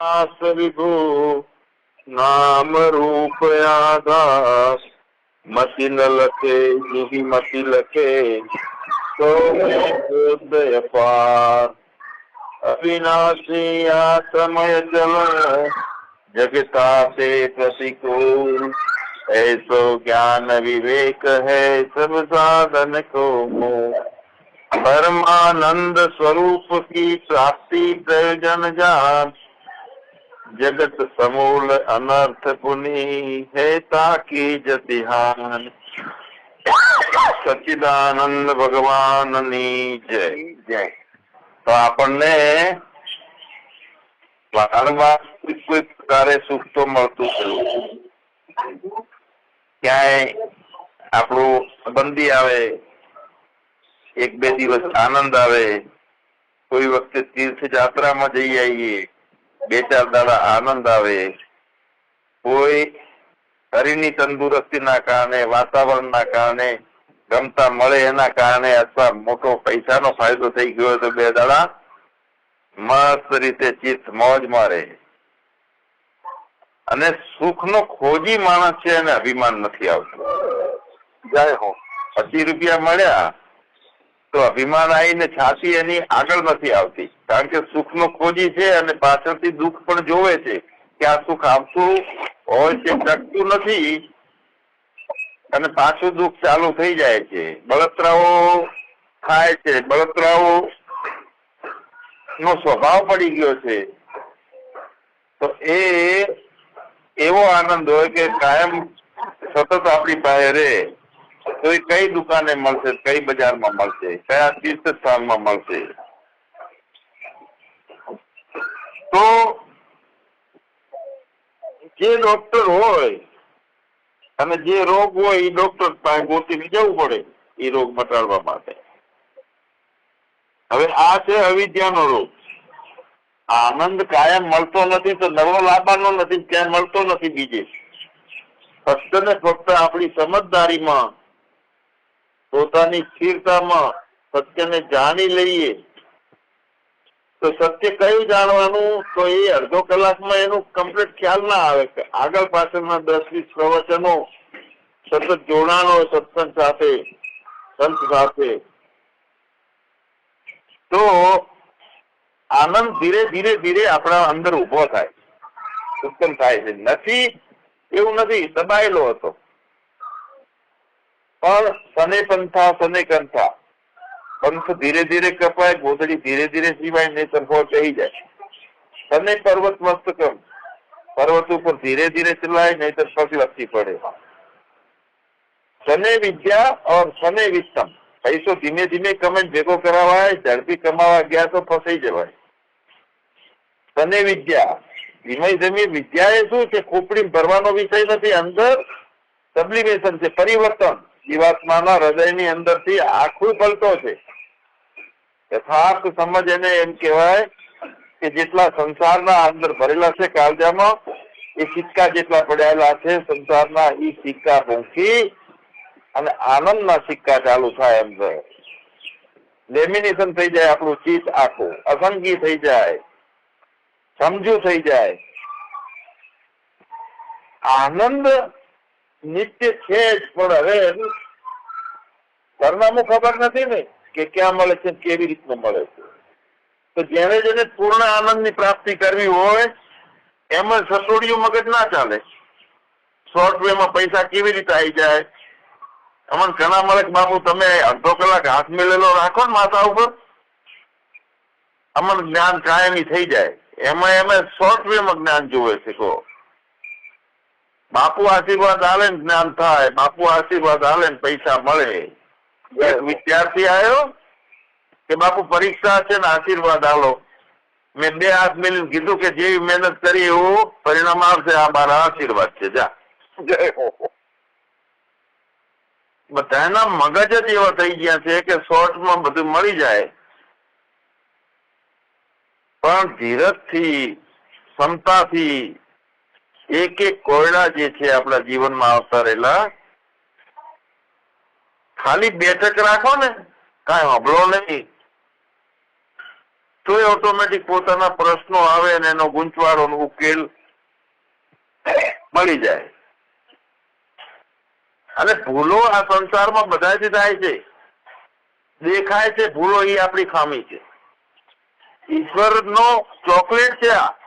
दास विभु नाम रूप आदास। मति न लखे मति लखे तो उदय पार। अविनाशी आत्मय जल जगता से प्रतिकूल ऐसो ज्ञान विवेक है सब साधन को परमानंद स्वरूप की प्राप्ति प्रयोजन जान। जगत समूल अनर्थ पुनि है ताकी जतिहान સચ્ચિદાનંદ ભગવાનની જય જય તો આપણને વારંવાર કોઈ કોઈ પ્રકારે સુખ તો મળતું થયું ક્યાંય આપણું સંબંધી આવે એક બે દિવસ આનંદ આવે કોઈ વખતે તીર્થ યાત્રામાં જઈ આવીએ બે ચાર દાડા આનંદ આવે. કોઈ શરીરની તંદુરસ્તીના કારણે વાતાવરણના કારણે ગમતા મળે એના કારણે અથવા મોટો પૈસાનો ફાયદો થઈ ગયો તો બે દાડા મસ્ત રીતે ચિત્ત મોજ મારે અને સુખનો ખોજી માણસ છે એને અભિમાન નથી આવતું. જાય હો. પચીસ રૂપિયા મળ્યા. તો અભિમાન આવીને છાતી એની આગળ નથી આવતી. કારણ કે સુખનો ખોજી છે અને પાછળથી દુઃખ પણ જોવે છે કે આ સુખ આવતું હોય છે, ટકતું નથી. અને પાછું દુઃખ ચાલુ થઈ જાય છે. બળતરાઓ થાય છે. બળતરાઓ નો સ્વભાવ પડી ગયો છે. તો એ એવો આનંદ હોય કે કાયમ સતત આપણી પાસે રહે. તો એ કઈ દુકાને મળશે, કઈ બજારમાં મળશે? કયા તીર્થ સ્થાનમાં મળશે? તો જે ડોક્ટર હોય, અને જે રોગ હોય, એ ડોક્ટર પાસે ગોતીને જવું પડે, એ રોગ મટાડવા માટે. હવે આ છે અવિદ્યાનો રોગ. આનંદ કાયમ મળતો નથી, તો નવો લાવવાનો નથી, ક્યાંય મળતો નથી બીજે. ફક્ત ને ફક્ત આપણી સમજદારીમાં પોતાની સ્થિરતામાં સત્યને જાણી લઈએ. તો સત્ય કયું જાણવાનું? તો એ અડધો કલાકમાં એનું કમ્પ્લીટ ખ્યાલ ના આવે કે આગળ પાછળના દસ વીસ પ્રવચનો સતત જોડાણો સત્સંગ સાથે, સંત સાથે. તો આનંદ ધીરે ધીરે ધીરે આપણા અંદર ઊભો થાય. ઉત્પન્ન થાય છે. નથી, એવું નથી, દબાયેલો હતો. પણ સને પંથા સને કંથા. પંથ ધીરે ધીરે કપાય, ગોદડી ધીરે ધીરે સિવાય ને તરફો ચહી જાય. સને પર્વત મસ્તકમ. પર્વત ઉપર ધીરે ધીરે ચલાય નહીં તો પગ લપસી પડે. સને વિદ્યા ઓર સને વિત્તમ. પૈસો ધીમે ધીમે કમેન્ટ ભેગો કરાવાય, ઝડપી કમાવા ગયા તો ફસાઈ જવાય. સને વિદ્યા. ધીમે ધીમે વિદ્યા એ શું છે? ખોપડી ભરવાનો વિષય નથી. અંદર સબ્લિમેશન છે, પરિવર્તન. જીવાત્માના હૃદયની અંદરથી આખું પલટો છે. યથાર્થ સમજ એને એમ કહેવાય કે જેટલા સંસારના અંદર ભરેલા છે કાળજામાં, એ સિક્કા જેટલા પડેલા છે, સંસારના એ સિક્કા મૂકી અને આનંદના સિક્કા ચાલુ થાય એમ છે લેમિનેશન થઈ જાય આપણું ચિત્ત આખું, અસંગી થઈ જાય, સમજુ થઈ જાય. આનંદ નિત્ય છે જ, પણ હવે સરનામું ખબર નથી ને કે ક્યાં મળે છે કેવી રીતનું મળે છે. તો જેને જેને પૂર્ણ આનંદની પ્રાપ્તિ કરવી હોય, એમાં સસોડિયું મગજ ના ચાલે. શોર્ટ વે માં પૈસા કેવી રીતે આવી જાય? અમન ઘણા મળે બાપુ, તમે અડધો કલાક હાથ મેળેલો રાખો ને માથા ઉપર. અમન જ્ઞાન કાયમી થઈ જાય. એમાં એમાં શોર્ટ વે માં જ્ઞાન જોવે કહો. બાપુ આશીર્વાદ આલે ને જ્ઞાન થાય બાપુ આશીર્વાદ આલે ને પૈસા મળે. એક વિદ્યાર્થી આવ્યો કે બાપુ પરીક્ષા છે ને આશીર્વાદ આલો. મેં બે હાથ મેળવીને કીધું કે જેવી મહેનત કરી એવું પરિણામ આવશે આ મારા આશીર્વાદ છે. જા. બધાના મગજ જ એવા થઈ ગયા છે કે શોર્ટમાં બધું મળી જાય. પણ ધીરજથી ક્ષમતાથી એક એક કોયડા જે છે આપણા જીવનમાં આવતા રહેલા, ખાલી બેઠક રાખો ને, કાંઈ હબળો નહીં. તો એ ઓટોમેટિક પોતાના પ્રશ્નો આવે અને એનો ગૂંચવાડો ઉકેલ મળી જાય. અને ભૂલો આ સંસારમાં બધાથી થાય છે. દેખાય છે ભૂલો એ આપણી ખામી છે. ઈશ્વરનો ચોકલેટ છે આ.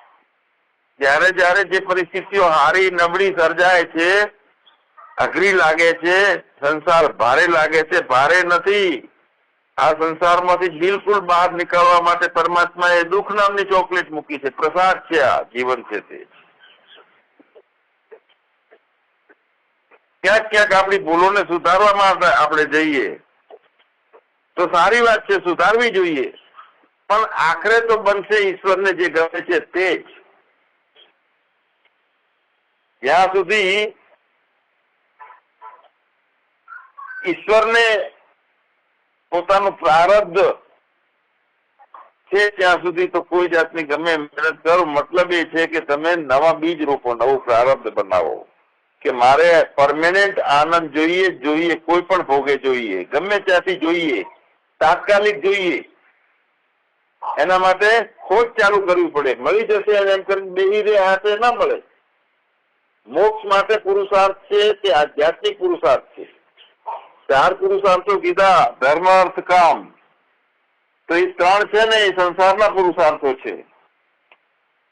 જ્યારે જ્યારે જે પરિસ્થિતિઓ હારી નબળી સર્જાય છે, અઘરી લાગે છે, સંસાર ભારે લાગે છે, ભારે નથી. આ સંસારમાંથી બિલકુલ બહાર નીકળવા માટે પરમાત્માએ દુઃખ નામની ચોકલેટ મૂકી છે. પ્રસાદ છે આ, જીવન છે તે. ક્યાંક ક્યાંક આપણી ભૂલોને સુધારવા માટે આપણે જઈએ. તો સારી વાત છે, સુધારવી જોઈએ. પણ આખરે તો બનશે ઈશ્વરને જે ગમે છે તે જ. જ્યાં સુધી ઈશ્વરને પોતાનું પ્રારબ્ધ છે ત્યાં સુધી તો કોઈ જાતની ગમે મહેનત કરો. મતલબ એ છે કે તમે નવા બીજ રોપો, નવું પ્રારબ્ધ બનાવો. કે મારે પરમેનન્ટ આનંદ જોઈએ જ જોઈએ, કોઈ પણ ભોગે જોઈએ. ગમે ત્યાંથી જોઈએ, તાત્કાલિક જોઈએ. એના માટે ખોજ ચાલુ કરવી પડે. મળી જશે અને એમ કરીને બેહી રે હાથે ના મળે. મોક્ષ માટે પુરુષાર્થ છે તે આધ્યાત્મિક પુરુષાર્થ છે? ચાર પુરુષાર્થો કીધા, ધર્મ અર્થ કામ તો એ ત્રણ છે ને, એ સંસારના પુરુષાર્થો છે.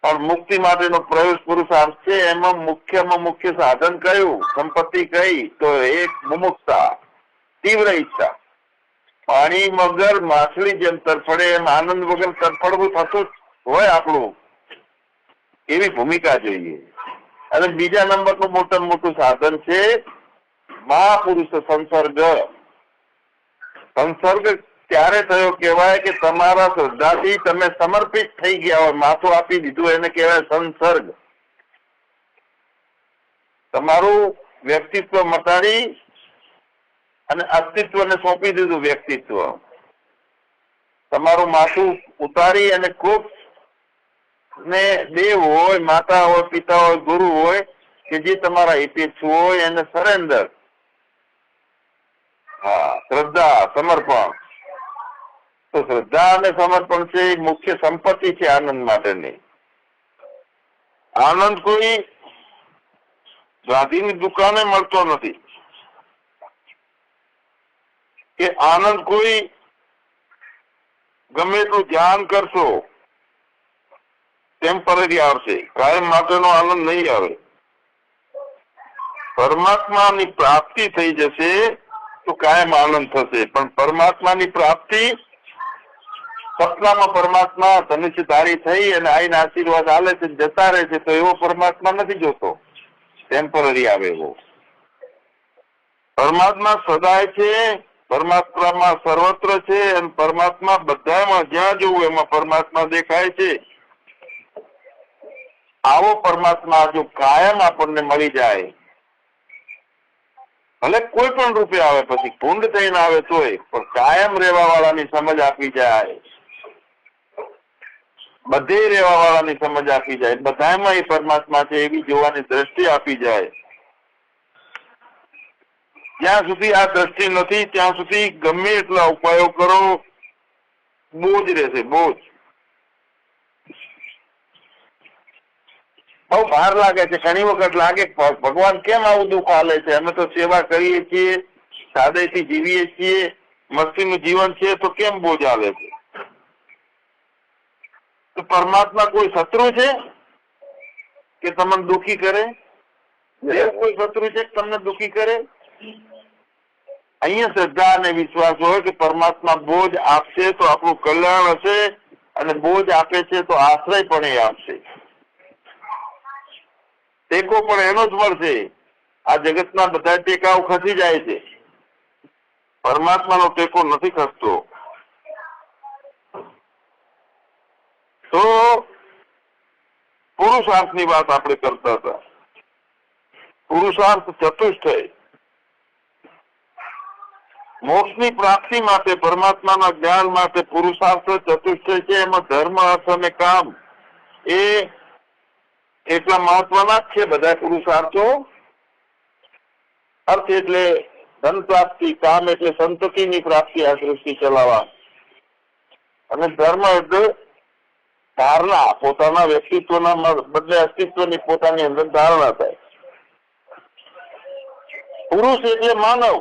પણ મુક્તિ માટેનો પ્રવેશ પુરુષાર્થ છે. એમાં મુખ્યમાં મુખ્ય સાધન કયું? સંપત્તિ કઈ? તો એક મુમુક્ષતા, તીવ્ર ઈચ્છા. પાણી વગર માછલી જેમ તરફડે, એમ આનંદ વગર તરફડવું થતું હોય આપણું. એવી ભૂમિકા જોઈએ. અને બીજા નંબરનું મોટા મોટું સાધન છે મહાપુરુષ સંસર્ગ. સંસર્ગ ત્યારે થયો કહેવાય કે તમારા શ્રદ્ધાથી તમે સમર્પિત થઈ ગયા હોય, માથું આપી દીધું, એને કહેવાય સંસર્ગ. તમારું વ્યક્તિત્વ મટાડી અને અસ્તિત્વને સોંપી દીધું વ્યક્તિત્વ. તમારું માથું ઉતારી અને ખૂબ ને દેવ હોય, માતા હોય, પિતા હોય, ગુરુ હોય, કે જે તમારા હિતેચ્છુ હોય, એને સરેન્ડર હા, શ્રદ્ધા, સમર્પણ. તો શ્રદ્ધા અને સમર્પણ છે મુખ્ય સંપત્તિ છે આનંદ માટેની. આનંદ કોઈ ગાંધીની દુકાને મળતો નથી. કે આનંદ કોઈ ગમે એટલું ધ્યાન કરશો ટેમ્પરરી આવશે. કાયમ માટેનો આનંદ નહીં આવે. પરમાત્માની પ્રાપ્તિ થઈ જશે તો કાયમ આનંદ થશે. પણ પરમાત્માની પ્રાપ્તિ સપનામાં પરમાત્મા ધનુષ્યધારી થઈ અને આઈને આશીર્વાદ આલે છે, જતા રહે છે, તો એવો પરમાત્મા નથી જોતો. ટેમ્પરરી આવે એવો. પરમાત્મા સદાય છે, પરમાત્મામાં સર્વત્ર છે અને પરમાત્મા બધામાં જ્યાં જોવું એમાં પરમાત્મા દેખાય છે. આવો પરમાત્મા જો કાયમ આપણને મળી જાય. ભલે કોઈ પણ રૂપે આવે, પછી કુંડ થઈને આવે તોય, પણ કાયમ રહેવા વાળાની સમજ આપી જાય. બધે રહેવા વાળાની સમજ આપી જાય. બધામાં એ પરમાત્મા છે એવી જોવાની દ્રષ્ટિ આપી જાય. જ્યાં સુધી આ દ્રષ્ટિ નથી, ત્યાં સુધી ગમે એટલા ઉપાયો કરો બોજ રહેશે બોજ બહુ ભાર લાગે છે. ઘણી વખત લાગે કે ભગવાન કેમ આવું દુઃખ આલે છે? અમે તો સેવા કરીએ છીએ સાદેથી જીવીએ છીએ, મસ્તીનું જીવન છે, તો કેમ બોજ આવે છે? તો પરમાત્મા કોઈ શત્રુ છે કે તમને દુખી કરે? દેવ કોઈ શત્રુ છે કે તમને દુખી કરે? અહીંયા શ્રદ્ધા અને વિશ્વાસ હોય કે પરમાત્મા બોજ આપશે તો આપણું કલ્યાણ હશે અને બોજ આપે છે તો આશ્રય પણ એ આપશે. ટેકો પણ એનો જ મળશે. આ જગતના બધા ટેકાઓ ખસી જાય છે. પરમાત્માનો ટેકો નથી ખસતો. તો પુરુષાર્થની વાત આપણે કરતા હતા. પુરુષાર્થ ચતુષ્ટય મોક્ષની પ્રાપ્તિ માટે પરમાત્માના જ્ઞાન માટે પુરુષાર્થ ચતુષ્ઠય છે એમાં ધર્મ, અર્થ અને કામ એ એટલા મહત્વના જ છે બધા પુરુષાર્થો. અર્થ એટલે ધન પ્રાપ્તિ, કામ એટલે સંતતિની પ્રાપ્તિ આ સૃષ્ટિ ચલાવવા. અને ધર્મ એટલે ધારણા, પોતાના વ્યક્તિત્વના બદલે અસ્તિત્વની પોતાની અંદર ધારણા થાય. પુરુષ એટલે માનવ.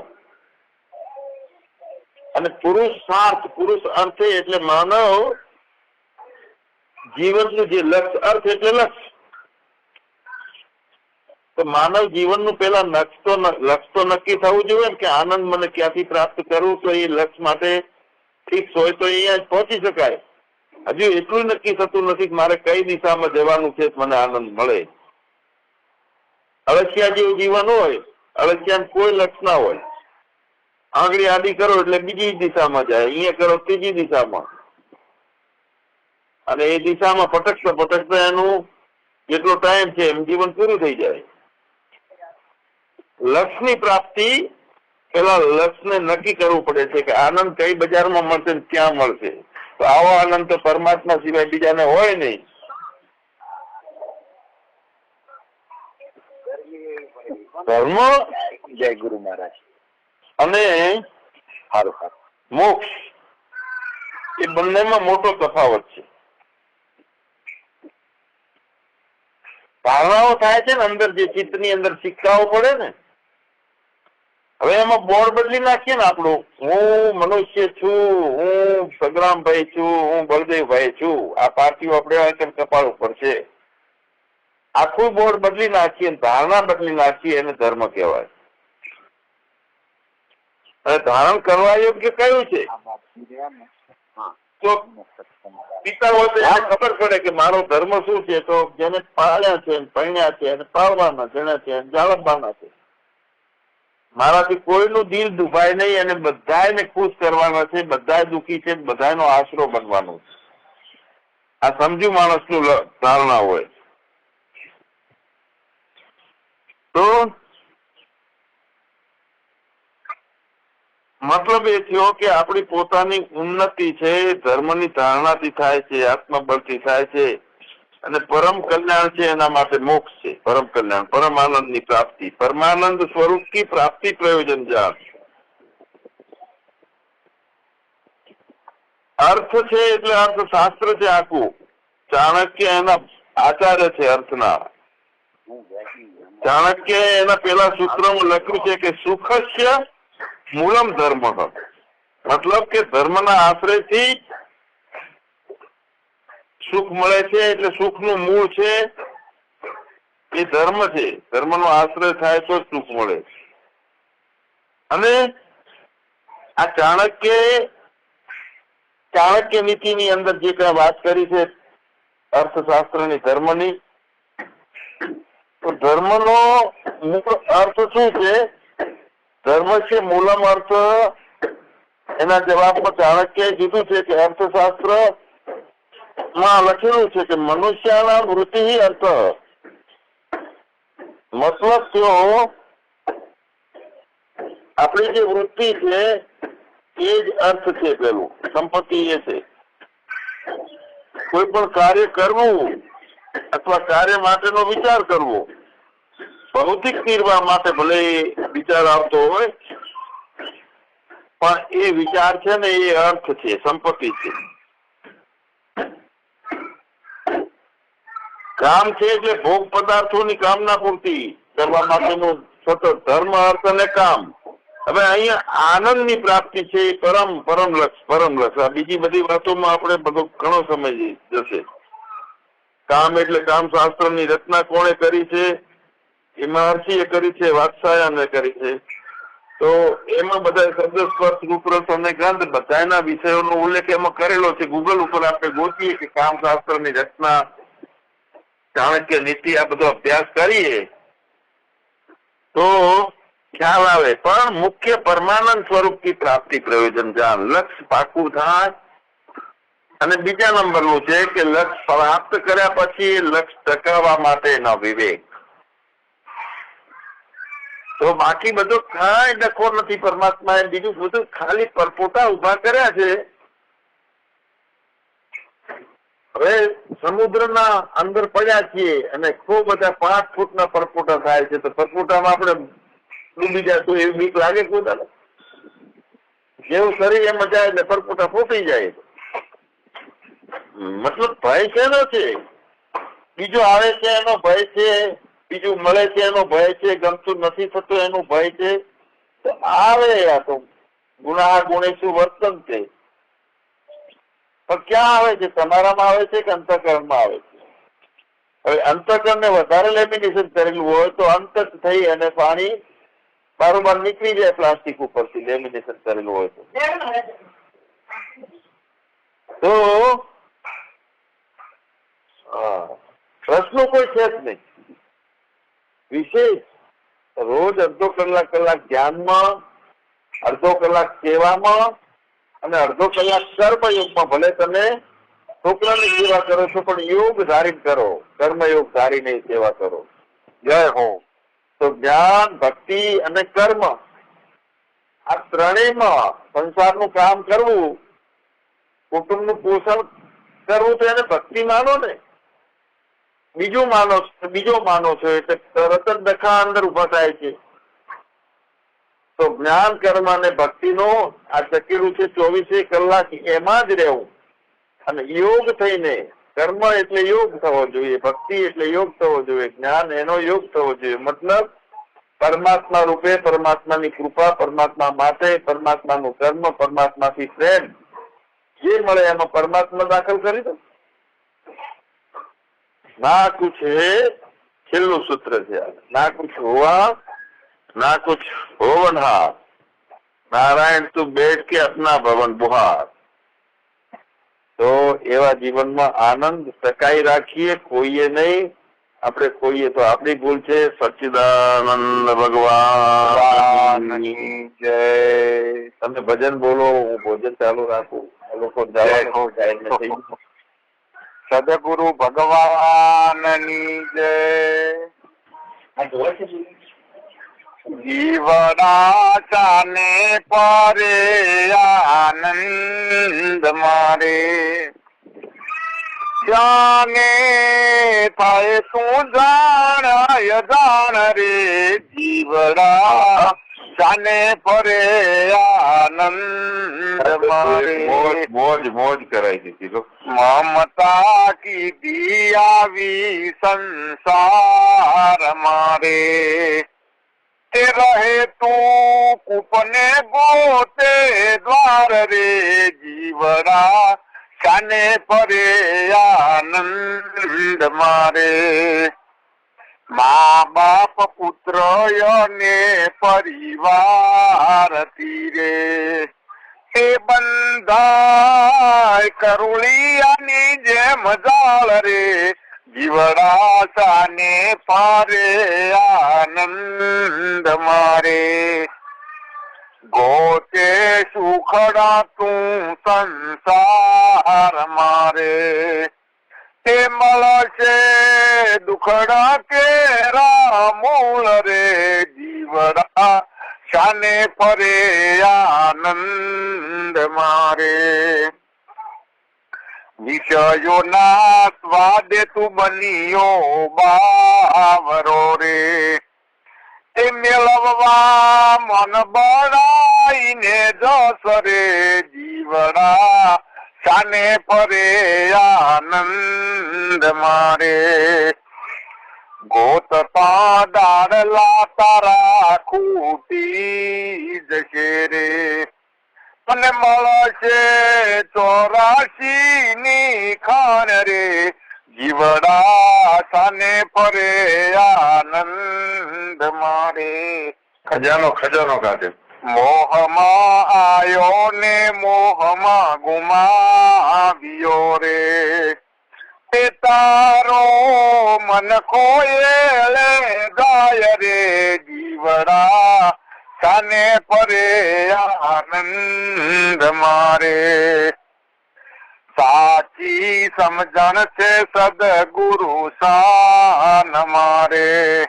અને પુરુષાર્થ પુરુષ અર્થ એટલે માનવ જીવનનું જે લક્ષ્ય, અર્થ એટલે લક્ષ્ય. તો માનવ જીવનનું પેલા લક્ષ તો લક્ષ તો નક્કી થવું જોઈએ કે આનંદ મને ક્યાંથી પ્રાપ્ત કરવું તો એ લક્ષ્ય માટે ફિક્સ હોય તો અહીંયા પહોંચી શકાય. હજુ એટલું નક્કી થતું નથી મારે કઈ દિશામાં જવાનું છે મને આનંદ મળે. અળસિયા જેવું જીવન હોય અળસિયા કોઈ લક્ષ ના હોય. આંગળી આડી કરો એટલે બીજી દિશામાં જાય, અહીંયા કરો ત્રીજી દિશામાં. અને એ દિશામાં પટકતા પટકતા એનું જેટલો ટાઈમ છે એમ જીવન પૂરું થઈ જાય. લક્ષ્યની પ્રાપ્તિ પેલા લક્ષ્યને નક્કી કરવું પડે છે કે આનંદ કઈ બજારમાં મળશે ક્યાં મળશે. તો આવો આનંદ તો પરમાત્મા સિવાય બીજાને હોય નહીં. ધર્મ? જય ગુરુ મહારાજ. અને સારું સારું મોક્ષ. એ બંનેમાં મોટો તફાવત છે. ભાવનાઓ થાય છે ને અંદર જે ચિત્તની અંદર સિક્કાઓ પડે ને હવે એમાં બોર્ડ બદલી નાખીએ ને આપણું. હું મનુષ્ય છું હું સંગ્રામભાઈ છું હું બળદેવભાઈ છું. આ પાર્ટીઓ આપણે કપાળ ઉપર છે. આખું બોર્ડ બદલી નાખીએ ધારણા બદલી નાખીએ એને ધર્મ કહેવાય. અને ધારણ કરવા યોગ્ય કયું છે? તો પિતા હોય તો ખબર પડે કે મારો ધર્મ શું છે? તો જેને પાળ્યા છે પરણ્યા છે પાળવાના જેને છે જાળવવાના છે. મારાથી કોઈનું દિલ દુભાય નહીં અને બધાને ખુશ કરવાના છે બધા દુખી છે બધાનો આશરો બનવાનો છે. આ સમજુ માણસનું ધારણા હોય. તો મતલબ એ થયો કે આપણી પોતાની ઉન્નતિ છે, ધર્મની ધારણાથી થાય છે, આત્મબળથી થાય છે. અને પરમ કલ્યાણ છે એના માટે મોક્ષ છે. પરમ કલ્યાણ પરમ આનંદની પ્રાપ્તિ. પરમાનંદ સ્વરૂપ की પ્રાપ્તિ પ્રયોજન જાણ અર્થ છે એટલે અર્થશાસ્ત્ર છે આખું. ચાણક્ય એના આચાર્ય છે અર્થના. હું બેસી ગયો. ચાણક્ય એના પેલા સૂત્રમાં લખ્યું છે કે સુખસ્ય મૂળમ ધર્મ. મતલબ કે ધર્મના આશ્રયથી સુખ મળે છે એટલે સુખનું મૂળ છે એ ધર્મ છે. ધર્મનો આશ્રય થાય તો સુખ મળે અને આ ચાણક્ય ચાણક્ય નીતિની અંદર જે કઈ વાત કરી છે અર્થશાસ્ત્રની ધર્મની, તો ધર્મનો મૂળ અર્થ શું છે? ધર્મ છે મૂલમ અર્થ. એના જવાબમાં ચાણક્યએ કીધું છે કે અર્થશાસ્ત્ર માં લખેલું છે કે મનુષ્યના વૃત્તિ અર્થ. મતલબ તેઓ આપણી જે વૃત્તિ છે એ જ અર્થ છે પેલું, સંપત્તિ એ છે. કોઈ પણ કાર્ય કરવું અથવા કાર્ય માટેનો વિચાર કરવો, ભૌતિક નિર્વાહ માટે ભલે વિચાર આવતો હોય, પણ એ વિચાર છે ને એ અર્થ છે, સંપત્તિ છે. કામ છે એટલે ભોગ પદાર્થોની કામના પૂર્તિ કરવા માટેનું સતત ધર્મ અર્થ અને કામ. હવે અહીંયા આનંદની પ્રાપ્તિ છે એ પરમ પરમ લક્ષ પરમ લક્ષ. આ બીજી બધી વાતોમાં આપણે બધો ઘણો સમય જશે. કામ એટલે કામ શાસ્ત્રની રચના કોણે કરી છે? એ મહર્ષિએ કરી છે વાત્સાયને કરી છે. તો એમાં બધા શબ્દ સ્પર્શ રૂપરસ અને ગંધ બધાના વિષયોનો ઉલ્લેખ એમાં કરેલો છે. ગૂગલ ઉપર આપણે ગોતીએ કે કામ શાસ્ત્રની રચના ચાણક્ય નીતિ આ બધો અભ્યાસ કરીએ, તો ખ્યાલ આવે. પણ મુખ્ય પરમાનંદ સ્વરૂપની પ્રાપ્તિ પ્રયોજન જાણ લક્ષ પાકું થાય. અને બીજા નંબરનું છે કે લક્ષ પ્રાપ્ત કર્યા પછી લક્ષ ટકાવવા ટકાવવા માટેનો વિવેક. તો બાકી બધું કાંઈ ડખો નથી પરમાત્માએ. બીજું બધું ખાલી પરપોટા ઊભા કર્યા છે. હવે સમુદ્રના અંદર પડ્યા છીએ અને ખૂબ બધા પાંચ ફૂટના પરપોટા થાય છે. તો પરપોટામાં આપણે ડૂબી જતું એવી બીક લાગે પોતાને જેવું શરીર એમ જાય એટલે પરપોટા ફૂટી જાય. મતલબ ભય શેનો છે? બીજો આવે છે એનો ભય છે, બીજું મળે છે એનો ભય છે, ગમતું નથી થતું એનું ભય છે. તો આવે આ તો ગુનાહ ગુણેશું વર્તન છે. પણ ક્યાં આવે છે? તમારામાં આવે છે કે અંતકરણમાં આવે છે? હવે અંતઃકરણને વધારે લેમિનેશન કરેલું હોય તો અંત થઈ અને પાણી બારોબાર નીકળી જાય પ્લાસ્ટિક ઉપરથી લેમિનેશન કરેલું હોય તો. તો પ્રશ્નો કોઈ છે જ નહીં. વિશેષ રોજ અડધો કલાક કલાક ધ્યાનમાં, અડધો કલાક સેવામાં અને અડધો કલાક કર્મયોગમાં ભલે તમે છોકરાની સેવા કરો છો, પણ યોગ ધારીને કરો. કર્મયોગ ધારીને સેવા કરો. જય હો. તો જ્ઞાન, ભક્તિ અને કર્મ આ ત્રણેયમાં સંસારનું કામ કરવું, કુટુંબનું પોષણ કરવું તો એને ભક્તિ માનો ને. બીજું માનો, બીજો માનો છો એટલે તરત જ દખા અંદર ઊભા થાય છે. તો જ્ઞાન કર્મ અને ભક્તિનો આ ચકેલું છે ચોવીસે કલાક એમાં જ રહેવું. અને યોગ થઈને કર્મ એટલે યોગ થવો જોઈએ, ભક્તિ એટલે યોગ થવો જોઈએ, જ્ઞાન એનો યોગ થવો જોઈએ. મતલબ પરમાત્મા રૂપે પરમાત્માની કૃપા, પરમાત્મા માટે, પરમાત્માનું કર્મ, પરમાત્માથી પ્રેમ. જે મળે એમાં પરમાત્મા દાખલ કરી દો. ના કુછ છેલ્લું સૂત્ર છે. ના કુછ હુआ कुछ होवन हार નારાયણ તું બેઠ કે અપના ભવન બુહાર તો એવા જીવનમાં આનંદ ટકાઈ રાખીએ કોઈએ નહીં આપણે કોઈએ તો આપણી ભૂલ છે સચ્ચિદાનંદ ભગવાન જય તમે ભજન બોલો હું ભોજન ચાલુ રાખું લોકો સદગુરુ ભગવાન ભગવાનની જય જીવડા ચાને પરે આનંદ મારે જાને થાય તું જાણ જાણ રે જીવડા ચાને પરે આનંદ મારે મોજ મોજ મોજ કરાઈ દીધી લો મમતા કીધી આવી સંસાર રહે તું કૂપને ગોતે દ્વાર રે જીવડા શાને પરે આનંદ મારે. મા બાપ પુત્ર અને પરિવાર તીરે તે બંધાય કરુળિયાની જેમ જાળ રે. જીવડા સાને પારે આનંદ મારે. ગોતે સુખડા તું સંસાર મારે. તે મળશે દુખડા કેરા મૂળ રે. જીવડા શાને ફરે આનંદ મારે. વિષયોના સ્વાદે તું બન્યો બાવરો રે. તે મેળવવા મન બળાઈને જસ રે જીવડા શાને ફરે આનંદ મારે. ગોતતા દાડલા તારા ખૂટી રે મને મળશે ચોરાશી ની ખાન રે. જીવડા સાને પરે આનંદ મારે. ખજાનો ખજાનો કાઢે મોહમાં આયો ને મોહમાં ગુમાવ્યો રે. તે તારો મન ખોયેલે જાય રે. જીવડા સાને પરે આનંદ મારે. સાચી સમજણ છે સદગુરુ સાન મારે.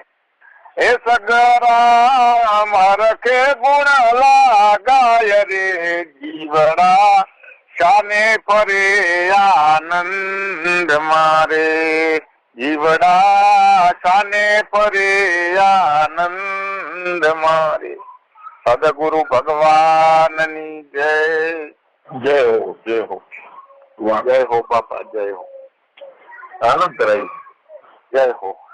એ સગરા મરખે ગુણ લાગાય રે જીવડા. સાને પરે આનંદ મારે. જીવડા સાને પરે આનંદ મારે. સદગુરુ ભગવાનની જય. જય હો જય હો. જય હો બાપા જય હો. આનંદ રહી જય હો.